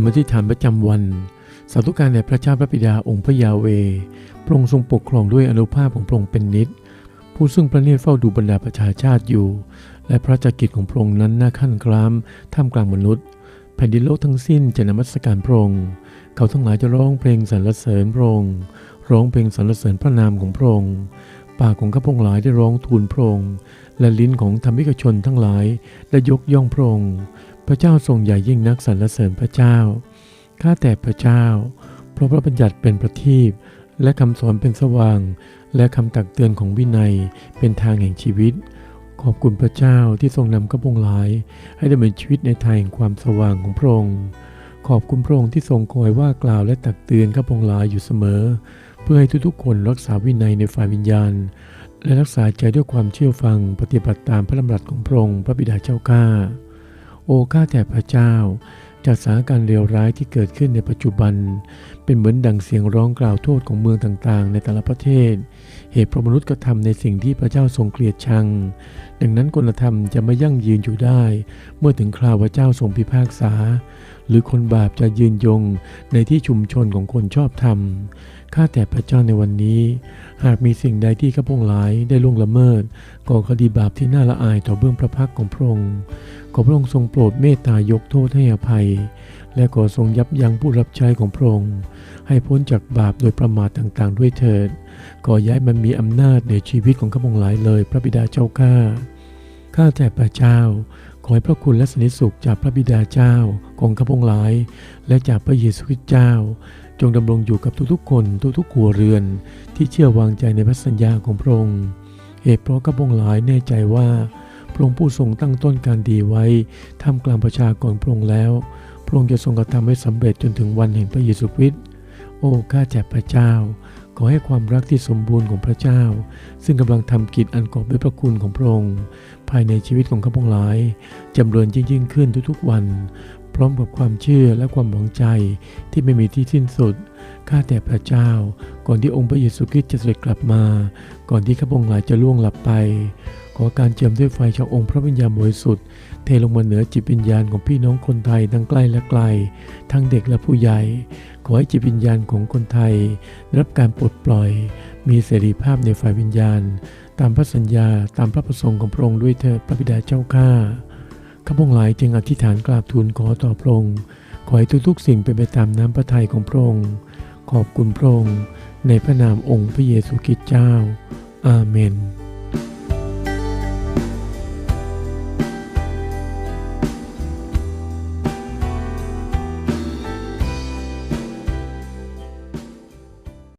ำอธิษฐานประจำวัน สาธุการแด่พระเจ้าพระบิดาองค์พระยาเว พระองค์ทรงปกครองด้วยอนุภาพของพระองค์เป็นนิจผู้ซึ่งพระเนตรเฝ้าดูบรรดาประชาชาติอยู่ และพระจักกิจของพระองค์นั้นน่าขั้นคล้ามท่ามกลางมนุษย์ แผ่นดินโลกทั้งสิ้นจะนมัสการพระองค์ เขาทั้งหลายจะร้องเพลงสรรเสริญพระองค์ ร้องเพลงสรรเสริญพระนามของพระองค์ ปากของข้าพงหลายได้ร้องทูลพระองค์ และลิ้นของธรรมิกชนทั้งหลายได้ยกย่องพระองค์ พระเจ้าทรงใหญ่ยิ่งนักสรรเสริญพระเจ้า ข้าแต่พระเจ้า เพราะพระบัญญัติเป็นประทีปและคำสอนเป็นสว่าง และคำตักเตือนของวินัยเป็นทางแห่งชีวิต ขอบคุณพระเจ้าที่ทรงนำข้าพงหลาย ให้ดำเนินชีวิตในทางแห่งความสว่างของพระองค์ ขอบคุณพระองค์ที่ทรงคอยว่ากล่าวและตักเตือนข้าพงหลายอยู่เสมอ เพื่อให้ทุกๆคนรักษาวินัยในฝ่ายวิญญาณ และรักษาใจด้วยความเชื่อฟังปฏิบัติตามพระดำรัสของพระองค์พระบิดาเจ้าข้า โอ้ข้าแต่พระเจ้าจากสถานการณ์เลวร้ายที่เกิดขึ้นในปัจจุบัน เป็นเหมือนดังเสียงร้องกล่าวโทษของเมืองต่างๆ ในแต่ละประเทศ เหตุเพราะมนุษย์กระทำในสิ่งที่พระเจ้าทรงเกลียดชัง ดังนั้นคุณธรรมจะไม่ยั่งยืนอยู่ได้ เมื่อถึงคราวพระเจ้าทรงพิพากษา หรือคนบาปจะยืนยงในที่ชุมชนของคนชอบธรรม ข้าแต่พระเจ้าในวันนี้ หากมีสิ่งใดที่ข้าพงหลายได้ล่วงละเมิดก่อคดีบาปที่น่าละอายต่อเบื้องพระพักของพระองค์ ขอพระองค์ทรงโปรดเมตตายกโทษให้อภัย และขอทรงยับยั้งผู้รับใช้ของพระองค์ให้พ้นจากบาปโดยประมาทต่างๆ ด้วยเถิดขอย้ายมันมีอำนาจในชีวิตของข้าพงหลายเลย พระบิดาเจ้าข้าข้าแต่พระเจ้า ขอให้พระคุณและสนิทสุขจากพระบิดาเจ้าของข้าพงหลาย และจากพระเยซูคริสต์เจ้า จงดำรงอยู่กับทุกๆคนทุกๆครัวเรือน ที่เชื่อวางใจในพระสัญญาของพระองค์เหตุเพราะข้าพงหลายแน่ใจว่าพระองค์ผู้ทรงตั้งต้นการดีไว้ท่ามกลางประชากรพระองค์แล้ว พระองค์จะทรงกระทำให้สำเร็จจนถึงวันแห่งพระเยซูคริสต์ โอ้ข้าแต่พระเจ้า ขอให้ความรักที่สมบูรณ์ของพระเจ้า ซึ่งกำลังทำกิจอันกอบด้วยพระคุณของพระองค์ ภายในชีวิตของข้าพงหลายจำเริญยิ่งยิ่งขึ้นทุกๆวัน พร้อมกับความเชื่อและความหวังใจที่ไม่มีที่สิ้นสุดข้าแต่พระเจ้า ก่อนที่องค์พระเยซูคริสต์จะเสด็จกลับมา ก่อนที่ข้าพงหลายจะล่วงหลับไป ขอการเจิมด้วยไฟจากองค์พระวิญญาณบริสุทธิ์เทลงมาเหนือจิตวิญญาณของพี่น้องคนไทยทั้งใกล้และไกล ทั้งเด็กและผู้ใหญ่ ขอให้จิตวิญญาณของคนไทย รับการปลดปล่อย มีเสรีภาพในฝ่ายวิญญาณ ตามพระสัญญาตามพระประสงค์ของพระองค์ด้วยเถิดพระบิดาเจ้าข้าข้าพงหลายจึงอธิษฐานกราบทูลขอต่อพระองค์ขอให้ทุกๆ สิ่งเป็นไปตามน้ำพระทัยของพระองค์ขอบคุณพระองค์ในพระนามองค์พระเยซูคริสต์เจ้า อาเมน